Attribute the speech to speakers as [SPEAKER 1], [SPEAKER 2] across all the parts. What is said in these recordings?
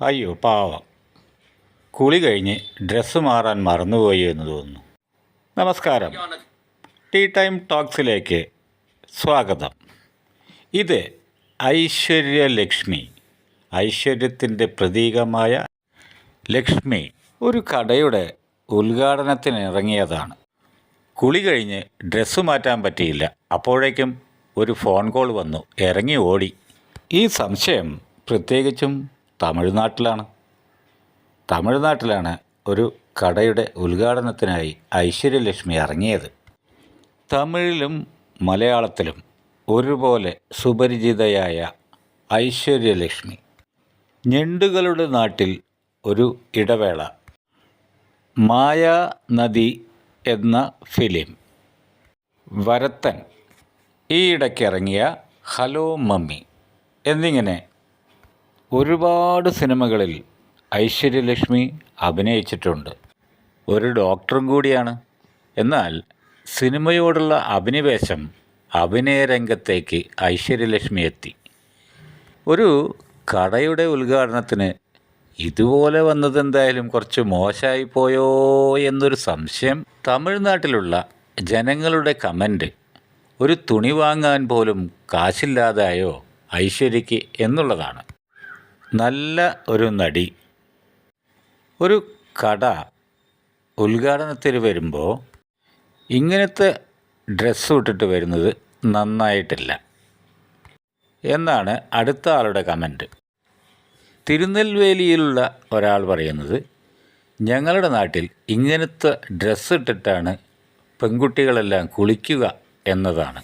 [SPEAKER 1] അയ്യോ പാവം. കുളി കഴിഞ്ഞ് ഡ്രസ്സ് മാറാൻ മറന്നുപോയി എന്ന് തോന്നുന്നു. നമസ്കാരം. ടീ ടൈം ടോക്സിലേക്ക് സ്വാഗതം. ഇത് ഐശ്വര്യലക്ഷ്മി ഐശ്വര്യത്തിന്റെ പ്രതീകമായ ലക്ഷ്മി ഒരു കടയുടെ ഉദ്ഘാടനത്തിന് ഇറങ്ങിയതാണ്. കുളി കഴിഞ്ഞ് ഡ്രസ്സ് മാറ്റാൻ പറ്റിയില്ല. അപ്പോഴേക്കും ഒരു ഫോൺ കോൾ വന്നു. ഇറങ്ങി ഓടി. ഈ സംശയം പ്രത്യേകിച്ചും തമിഴ്നാട്ടിലാണ്. തമിഴ്നാട്ടിലാണ് ഒരു കടയുടെ ഉദ്ഘാടനത്തിനായി ഐശ്വര്യലക്ഷ്മി ഇറങ്ങിയത്. തമിഴിലും മലയാളത്തിലും ഒരുപോലെ സുപരിചിതയായ ഐശ്വര്യലക്ഷ്മി. ഞണ്ടുകളുടെ നാട്ടിൽ ഒരു ഇടവേള. മായ നദി എന്ന ഫിലിം. വരത്തൻ. ഈ ഇടയ്ക്കിറങ്ങിയ ഹലോ മമ്മി. എന്നിങ്ങനെ ഒരുപാട് സിനിമകളിൽ ഐശ്വര്യലക്ഷ്മി അഭിനയിച്ചിട്ടുണ്ട്. ഒരു ഡോക്ടറും കൂടിയാണ്. എന്നാൽ സിനിമയോടുള്ള അഭിനിവേശം അഭിനയ രംഗത്തേക്ക് ഐശ്വര്യലക്ഷ്മി എത്തി. ഒരു കടയുടെ ഉദ്ഘാടനത്തിന് ഇതുപോലെ വന്നത് എന്തായാലും കുറച്ച് മോശമായി പോയോ എന്നൊരു സംശയം തമിഴ്നാട്ടിലുള്ള ജനങ്ങളുടെ കമന്റ് ഒരു തുണി വാങ്ങാൻ പോലും കാശില്ലാതായോ ഐശ്വര്യയ്ക്ക് എന്നുള്ളതാണ്. നല്ല ഒരു നടി ഒരു കട ഉദ്ഘാടനത്തിന് വരുമ്പോൾ ഇങ്ങനത്തെ ഡ്രസ്സ് ഇട്ടിട്ട് വരുന്നത് നന്നായിട്ടില്ല. എന്നാണ് അടുത്ത ആളുടെ കമന്റ് തിരുനെൽവേലിയിലുള്ള ഒരാൾ പറയുന്നത് ഞങ്ങളുടെ നാട്ടിൽ ഇങ്ങനത്തെ ഡ്രസ്സ് ഇട്ടിട്ടാണ് പെൺകുട്ടികളെല്ലാം കുളിക്കുക എന്നതാണ്.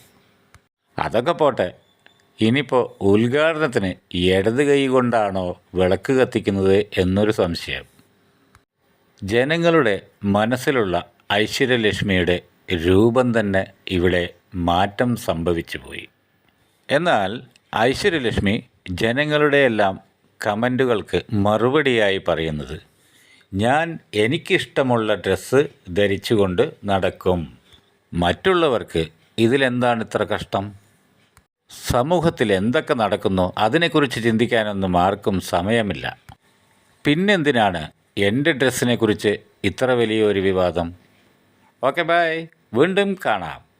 [SPEAKER 1] അതൊക്കെ പോട്ടെ ഇനിയിപ്പോൾ ഉദ്ഘാടനത്തിന് ഇടത് കൈ കൊണ്ടാണോ വിളക്ക് കത്തിക്കുന്നത് എന്നൊരു സംശയം. ജനങ്ങളുടെ മനസ്സിലുള്ള ഐശ്വര്യലക്ഷ്മിയുടെ രൂപം തന്നെ ഇവിടെ മാറ്റം സംഭവിച്ചു പോയി. എന്നാൽ ഐശ്വര്യലക്ഷ്മി ജനങ്ങളുടെയെല്ലാം കമന്റുകൾക്ക് മറുപടിയായി പറയുന്നത് ഞാൻ എനിക്കിഷ്ടമുള്ള ഡ്രസ്സ് ധരിച്ചുകൊണ്ട് നടക്കും. മറ്റുള്ളവർക്ക് ഇതിലെന്താണ് ഇത്ര കഷ്ടം? സമൂഹത്തിൽ എന്തൊക്കെ നടക്കുന്നു അതിനെക്കുറിച്ച് ചിന്തിക്കാനൊന്നും ആർക്കും സമയമില്ല. പിന്നെന്തിനാണ് എന്റെ ഡ്രസ്സിനെക്കുറിച്ച് ഇത്ര വലിയൊരു വിവാദം? Okay bye. വീണ്ടും കാണാം.